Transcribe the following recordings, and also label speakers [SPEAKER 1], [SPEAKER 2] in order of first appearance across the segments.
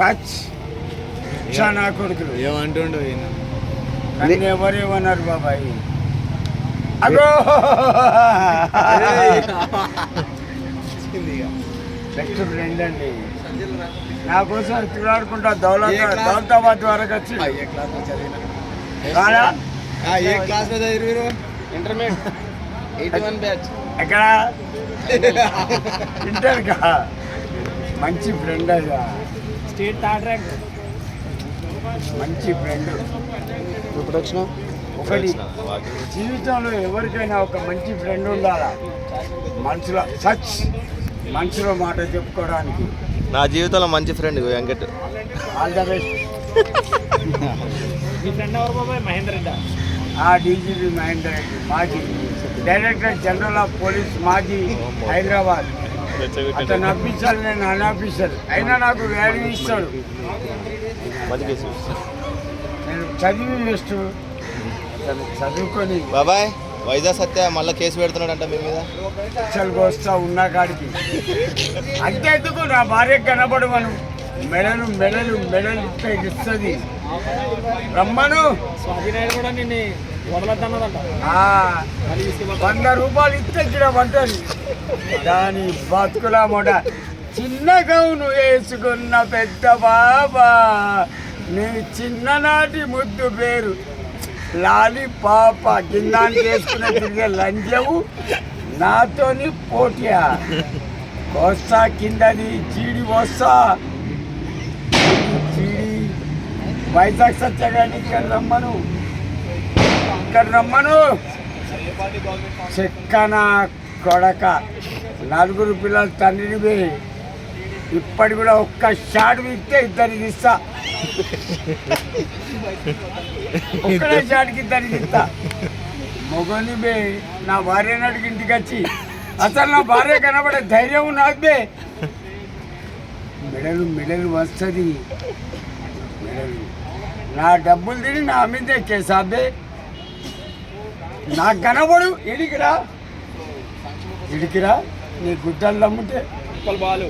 [SPEAKER 1] Touch నా కొడుకులు.
[SPEAKER 2] ఏమంటుండు ఈయన?
[SPEAKER 1] నన్ను ఎవరేమన్నారు బాబాయ్? అగో! ఫ్రెండ్ అండి నా కోసం ఎత్తులాడుకుంటా దౌలత? దౌలతాబాద్ వరకు వచ్చి.
[SPEAKER 2] ఆ, ఏ క్లాస్లో చదివినా? ఏ క్లాస్లో చదివారు మీరు ఇంటర్మీడియట్ ఎయిటీ వన్ బ్యాచ్.
[SPEAKER 1] ఎక్కడ? ఇంటర్ కా మంచి ఫ్రెండ్ అయ్యా.
[SPEAKER 3] State third rank.
[SPEAKER 1] మంచి ఫ్రెండ్
[SPEAKER 2] ఇప్పుడు వచ్చినావు
[SPEAKER 1] ఒకటి జీవితంలో ఎవరికైనా ఒక మంచి ఫ్రెండ్ ఉండాలా? మనసులో సచ్ మనసులో మాట చెప్పుకోవడానికి.
[SPEAKER 4] నా జీవితంలో మంచి friend Venkat.
[SPEAKER 1] All the best
[SPEAKER 3] me friend ఎవరు బాబాయ్? మహేందర్ రెడ్డి.
[SPEAKER 1] ఆ డీజీపీ మహేందర్ రెడ్డి మాజీ డైరెక్టర్ జనరల్ ఆఫ్ పోలీస్ మాజీ హైదరాబాద్. అతను అఫీసర్ నేను అన్ఆఫీసర్ అయినా నాకు వాల్యూ ఇస్తాడు. నేను చదివి వేస్ట్ చదువుకొని.
[SPEAKER 4] బాబాయ్ వైజాగ్ సత్య మళ్ళీ కేసు పెడుతున్నాడంట మీ మీద?
[SPEAKER 1] అసలు వస్తా ఉన్న కాడికి. అంతేందుకు నా భార్య కనబడమను. మెడలు మెడలు మెడలు ఇస్తుంది. రమ్మను.
[SPEAKER 3] స్వాధీనాయుడు కూడా నిన్ను
[SPEAKER 1] వంద రూపాయలు ఇస్తే ఇక్కడ వంటది దాని బతుకుల మొడ. చిన్న గౌను వేసుకున్న పెద్ద బాబా. నీ చిన్ననాటి ముద్దు పేరు. లాలి పాప గిన్నాన్ని చేసుకున్న తిరిగే లంజవు నాతోని పోటీయా. కోస్తా కిందని చీడి వస్తా. చీడి వైజాగ్ సత్యగాని ఇక్కడ రమ్మను. ఇక్కడ రమ్మను. చెక్కన కొడక నలుగురు పిల్లల తండ్రిని పోయి ఇప్పటి కూడా ఒక్క షాట్ ఇస్తే ఇద్దరికి ఇస్తా. ఒక్కడే షాట్కి ఇద్దరికి ఇస్తా. మొగని బే నా భార్య నాటికి ఇంటికి వచ్చి అసలు నా భార్య కనబడే ధైర్యం నాకు మెడలు మెడలు వస్తుంది. మెడలు. నా డబ్బులు తిని నా మీద ఎక్కేసాబే నాకు కనబడు ఎడికిరా ఇడికిరా నీ గుడ్డలు అమ్ముతే
[SPEAKER 3] ఉప్పల్ బాలు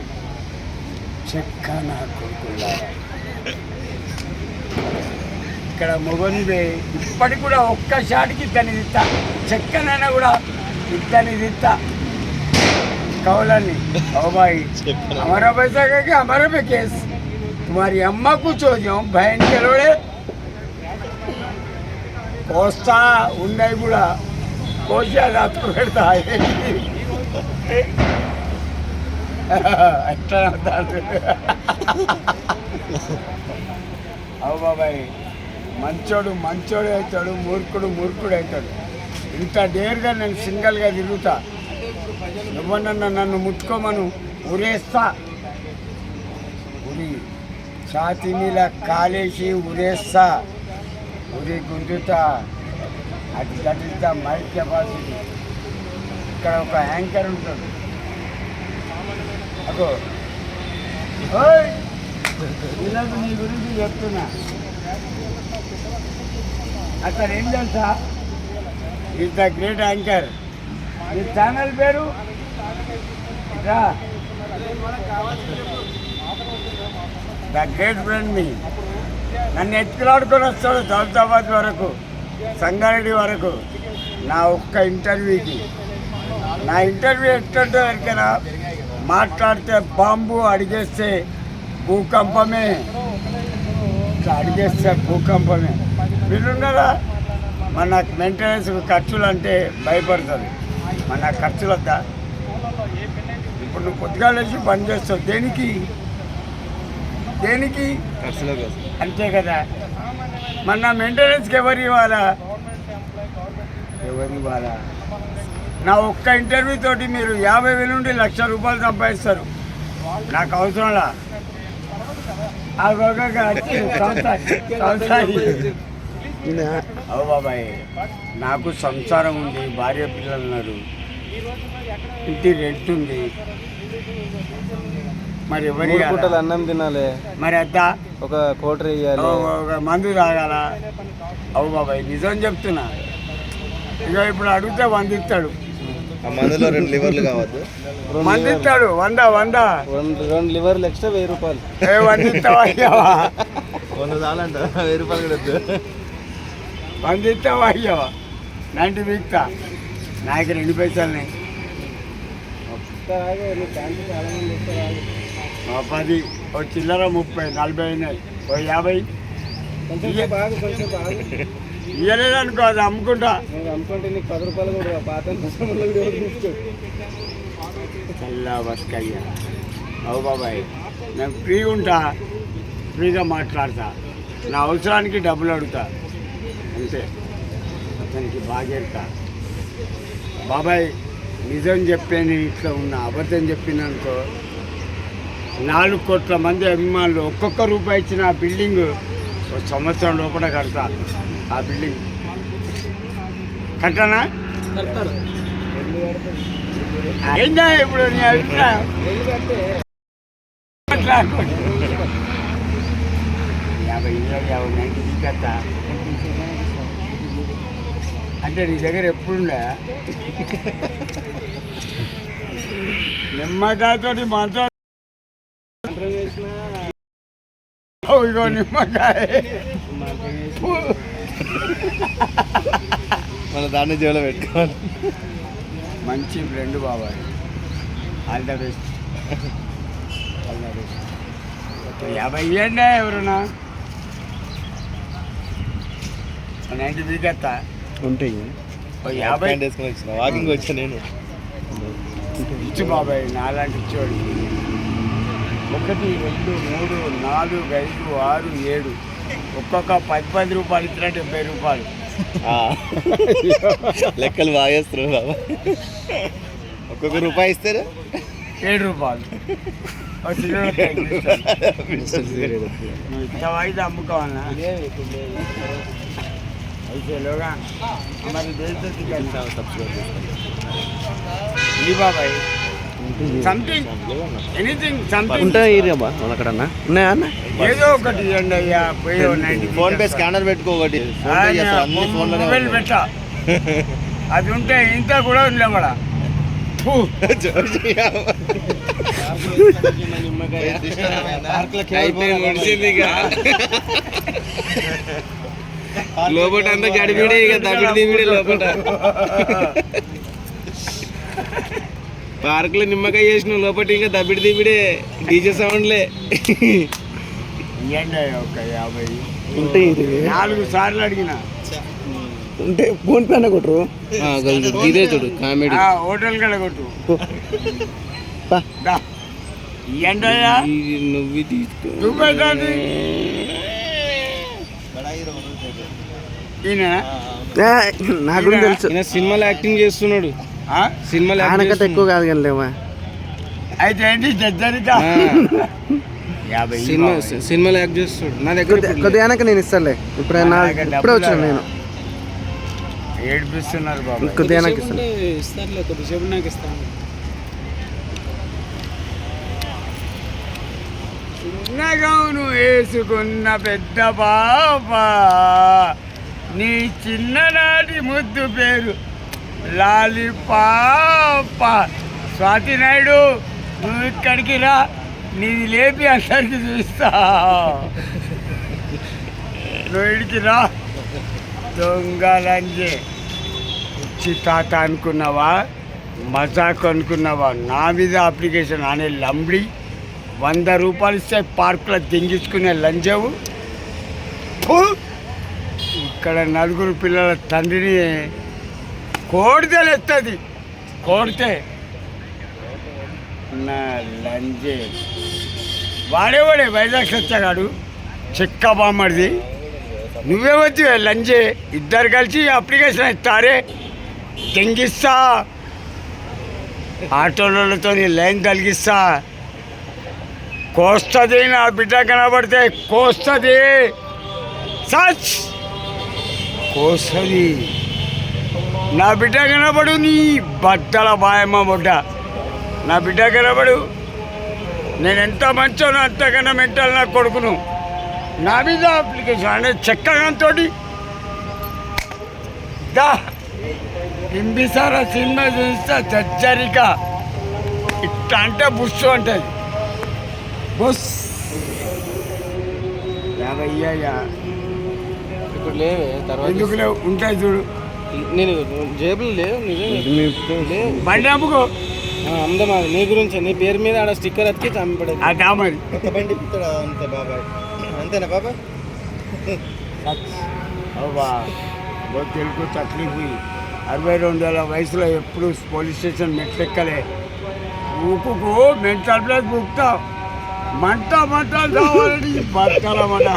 [SPEAKER 1] చెక్క నా కొడుకులా ఇక్కడ మొగనివే ఇప్పటికి కూడా ఒక్క షాట్కి ఇద్దరిని తిత్తా చెక్కనైనా కూడా ఇద్దరిని తిత్తా కౌలని బాబాయి हमारा पैसा का क्या हमारे पे केस तुम्हारी अम्मा कुछ हो जाओ बहन के लोड़े కోస్తా ఉన్నాయి కూడా కోసా రాత్రి పెడతా ఎట్లా అవుతాడు అవు బాబాయ్ మంచోడు మంచోడు అవుతాడు మూర్ఖుడు మూర్ఖుడు అవుతాడు. ఇంత డేర్గా నేను సింగల్గా తిరుగుతా. ఎవరన్నా నన్ను ముట్టుకోమను ఉరేస్తా. ఉరి ఛాతి మీద కాలేసి ఉరేస్తా. ఉరి గుంజుతా. అది గడిస్తా మైక్ కెపాసిటీ. ఇక్కడ ఒక యాంకర్ ఉంటాడు. అగో. ఓయ్! నీ గురించి చెప్తున్నా. అక్కడ ఏం తెలుసా? Is the great anchor. Me channel పేరు? రా. ద గ్రేట్ ఫ్రెండ్ మీ. నన్ను ఎత్తులాడుకొని వస్తాడు దౌలతాబాద్ వరకు సంగారెడ్డి వరకు నా ఒక్క ఇంటర్వ్యూకి. నా ఇంటర్వ్యూ ఎట్టుంటో ఎరికనా మాట్లాడితే బాంబు అడిగేస్తే భూకంపమే. అడిగేస్తే భూకంపమే. వీళ్ళున్నారా మన మెయింటెనెన్స్ ఖర్చులు అంటే భయపడతారు. మన ఖర్చులు వద్దా ఇప్పుడు నువ్వు పొద్దుగా లేచి పని చేస్తావు. దేనికి? దేనికి? అంతే కదా. మన మెయింటెనెన్స్కి ఎవరు ఇవ్వాలా? ఎవరు ఇవ్వాలా? నా ఒక్క ఇంటర్వ్యూ తోటి మీరు యాభై వేల నుండి లక్ష రూపాయలు సంపాదిస్తారు. నాకు అవసరంలా అవు బాబాయ్ నాకు సంసారం ఉంది భార్య పిల్లలు ఉన్నారు. ఇంటి రెంట్ ఉంది. మరి ఎవరి
[SPEAKER 2] పూటలు అన్నం తినాలి.
[SPEAKER 1] మరి అద్దా
[SPEAKER 2] ఒక కోటరీ ఇవ్వాలి
[SPEAKER 1] ఒక మందు తాగాల? అవు బాబాయ్ నిజం చెప్తున్నా. ఇక ఇప్పుడు అడిగితే వంద ఇస్తాడు
[SPEAKER 4] ఆ మందులో రెండు లివర్లు కావద్దు.
[SPEAKER 1] మంది ఇస్తాడు వంద వంద.
[SPEAKER 2] రెండు రెండు లివర్లు ఎక్స్ట్రా వెయ్యి రూపాయలు.
[SPEAKER 1] ఏ వంద ఇస్తావా అయ్యావా?
[SPEAKER 4] వంద చాలంట వెయ్యి రూపాయలు కూడా వద్దు.
[SPEAKER 1] వంద ఇస్తావా అయ్యావా? నైంటీ వీక్తా నాకు రెండు పైసలు
[SPEAKER 2] చాలా మంది వస్తారు
[SPEAKER 1] పది ఓ చిల్లర ముప్పై నలభై అయినాయి. ఓ యాభై.
[SPEAKER 2] కొంచెం ఆగు కొంచెం సేపు ఆగు
[SPEAKER 1] ఇయ్యలేదనుకో అది అమ్ముకుంటా.
[SPEAKER 2] నేను అనుకుంటే నీకు పది రూపాయలు కూడా పాత
[SPEAKER 1] చల్లా బతుకయ్యా అవు బాబాయ్ నేను ఫ్రీ ఉంటా ఫ్రీగా మాట్లాడతా. నా అవసరానికి డబ్బులు అడుగుతా. అంతే. అతనికి బాగేరుతా. బాబాయ్ నిజం చెప్పాను ఇట్లా ఉన్నా అబద్ధం చెప్పిననుకో నాలుగు కోట్ల మంది అభిమానులు ఒక్కొక్క రూపాయి ఇచ్చిన బిల్డింగ్ ఒక సంవత్సరం లోపల కడతా. ఆ బిల్డింగ్. కట్టనా? ఏంటా ఇప్పుడు నీ అభిప్రాయం. యాభై ఇరవై యాభై నైన్టీ తీసుకొస్తా అంటే నీ దగ్గర ఎప్పుడుండే? నిమ్మకాయతో మాతో ఇగో నిమ్మకాయ
[SPEAKER 4] మన దాన్ని జేబులో పెట్టుకోవాలి.
[SPEAKER 1] మంచి ఫ్రెండ్ బాబాయ్. All the best all the best యాభై ఇవ్వండి ఎవరున్నా? నైన్టీ దిగత్తా
[SPEAKER 2] ఉంటాయి.
[SPEAKER 1] యాభై.
[SPEAKER 4] వాకింగ్ వచ్చా నేను.
[SPEAKER 1] ఇచ్చు బాబాయ్ నాలాంటి ఇచ్చోడు ఒకటి రెండు మూడు నాలుగు ఐదు ఆరు ఏడు. ఒక్కొక్క పది పది రూపాయలు ఇచ్చినా డెబ్బై రూపాయలు.
[SPEAKER 4] లెక్కలు బాగా బాబా. ఒక్కొక్క రూపాయి ఇస్తారు
[SPEAKER 1] ఏడు రూపాయలు. ఇది అమ్ముకోవాలన్నా అయితే లోగా మరి ఇది బాబాయ్. సంథింగ్ ఎనీథింగ్ సంథింగ్
[SPEAKER 2] ఉంటాయి ఏరియా అక్కడన్నా? ఉన్నాయా అన్న?
[SPEAKER 1] ఏదో ఒకటి ఇవ్వండి అయ్యా పోయి ఓ 90
[SPEAKER 4] ఫోన్ పే. స్కానర్ పెట్టుకో ఒకటి అన్ని.
[SPEAKER 1] పెట్టా. అది ఉంటే ఇంత కూడా ఉండేవాడా ఫు.
[SPEAKER 2] లోపల అంతా గడిబిడే ఇక దబిడి దిబిడి లోపల పార్క్లో నిమ్మకాయ చేసిన లోపల ఇంకా దబిడి దిబిడే డీజే సౌండ్లే.
[SPEAKER 1] ఇవ్వండి అయ్యా ఒక యాభై.
[SPEAKER 2] ఉంటాయి
[SPEAKER 1] నాలుగు సార్లు అడిగిన.
[SPEAKER 2] ఉంటే ఫోన్ పే కొట్టరు ఇదే చూడు కామెడీ.
[SPEAKER 1] ఆ, హోటల్ కడ కొట్టు.
[SPEAKER 2] నువ్వు తీసుకో. నాకు తెలుసు. సినిమాలో యాక్టింగ్ చేస్తున్నాడు? సినిమాలో
[SPEAKER 5] ఆనకత ఎక్కువ కాదు కానీ లేవా?
[SPEAKER 1] అయితే ఏంటి ఇవ్వు
[SPEAKER 2] సినిమా. సినిమాలో యాక్ట్ చేస్తాడు నా దగ్గర
[SPEAKER 5] కొద్ది- కొద్దిగా నేను ఇస్తానులే. ఇప్పుడు నా ఇప్పుడే వచ్చాను నేను.
[SPEAKER 1] ఏడిపిస్తున్నారు బాబాయ్
[SPEAKER 5] కొద్దిగా ఆనక ఇస్తాను.
[SPEAKER 2] ఇస్తారులే కొద్దిసేపు నాకు ఇస్తాను.
[SPEAKER 1] చిన్నగౌను వేసుకున్న పెద్ద పాప నీ చిన్ననాటి ముద్దు పేరు లాలిపాప. స్వాతి నాయుడు నువ్వు ఇక్కడికి రా నీది లేపి అందరికి చూస్తా. నువ్వు ఇడికి రా. దొంగలంజే. ఇచ్చి తాత అనుకున్నావా? మజాక్ అనుకున్నావా? నా మీద అప్లికేషన్ అనే లంబడి. వంద రూపాయలు ఇస్తే పార్కులో దింగించుకునే లంజవు. ఇక్కడ నలుగురు పిల్లల తండ్రిని కోడితే ఎత్తది కోడితే. నా లంజే. వాడే వాడే వైజాగ్ సత్యగాడు. చెక్క బామ్మడిది. నువ్వే వచ్చి లంజే. ఇద్దరు కలిసి అప్లికేషన్ ఇస్తారే. తెంగిస్తా. ఆటోలతో లైన్ తలిగిస్తా. కోస్తుంది నా బిడ్డ కనబడితే కోస్తుంది. సచ్. కోస్తుంది. నా బిడ్డ కనబడు నీ బట్టల బాయమ్మ బొడ్డ. నా బిడ్డ కనబడు. నేను ఎంత మంచోనో అంతకన్నా మెంటల్ నా కొడుకును. నా మీద అప్లికేషన్ అంటే చెక్కగాంతో దా. బింబిసార సినిమా చూస్తే చచ్చరిక. ఇట్లా అంటే బుస్సు ఉంటుంది బుస్. యాభై ఇయ్యయ్యా.
[SPEAKER 2] ఇప్పుడు లేవే తర్వాత
[SPEAKER 1] ఎందుకు లేవు? ఉంటాయి చూడు.
[SPEAKER 2] నేను జేబులు లేవు నిజంగా
[SPEAKER 1] బండి అమ్ముకో.
[SPEAKER 2] ఆ, అందమా నీ గురించి నీ పేరు మీద ఆడ స్టిక్కర్ అతికి చంపడదు
[SPEAKER 1] ఆ డామరి
[SPEAKER 4] కొత్త బండి ఇస్తాడా అంతే బాబాయ్. అంతేనా బాబాయ్?
[SPEAKER 1] అవ్వా తెలుగు తక్లీఫ్ అరవై రెండు వేల వయసులో ఎప్పుడు పోలీస్ స్టేషన్ మెట్లెక్కలే. ఊకుకు మెంటల్ ప్లేస్ బుక్తావు మంట మంట కావాలని బతకాలన్నమాట